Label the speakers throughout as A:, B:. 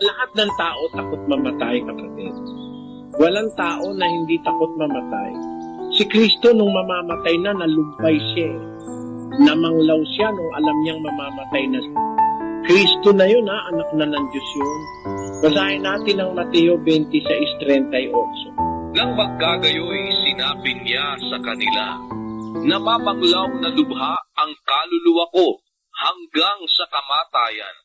A: lahat ng tao takot mamatay, kapatid. Walang tao na hindi takot mamatay. Si Kristo nung mamamatay na, nalumpay siya. eh. Namanglaw siya nung alam niyang mamamatay na siya. Kristo na yun ha, anak na ng Diyos yun. Basahin natin ang Mateo 26.38.
B: Nang magkagayoy, sinabi niya sa kanila, Namamanglaw na lubha ang kaluluwa ko hanggang sa kamatayan.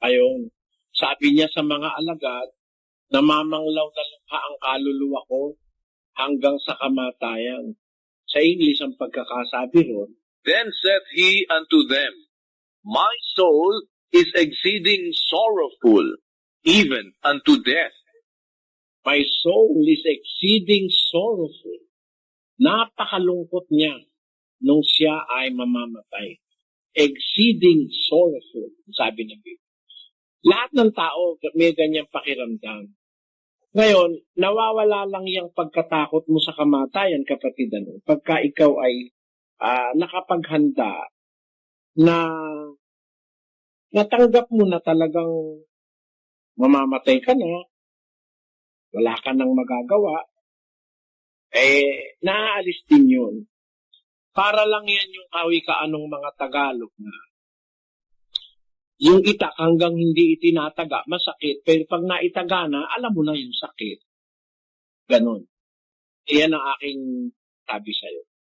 A: Ayun, sabi niya sa mga alagad, namamanglaw na lukha ang kaluluwa ko hanggang sa kamatayan. Sa English, ang pagkakasabi ron,
B: Then said he unto them, My soul is exceeding sorrowful, even unto death.
A: My soul is exceeding sorrowful. Napakalungkot niya nung siya ay mamamatay. Exceeding sorrowful, sabi ng. Lahat ng tao may ganyang pakiramdam. Ngayon, nawawala lang yung pagkatakot mo sa kamatayan, kapatid. Ano? Pagka ikaw ay ah, nakapaghanda na natanggap mo na talagang mamamatay ka na, wala ka nang magagawa, eh, naaalis din yun. Para lang yan yung kawi kaanong mga Tagalog na yung itak hanggang hindi itinataga, masakit. Pero pag naitaga na, alam mo na yung sakit. Ganon. Iyan ang aking sabi sa'yo.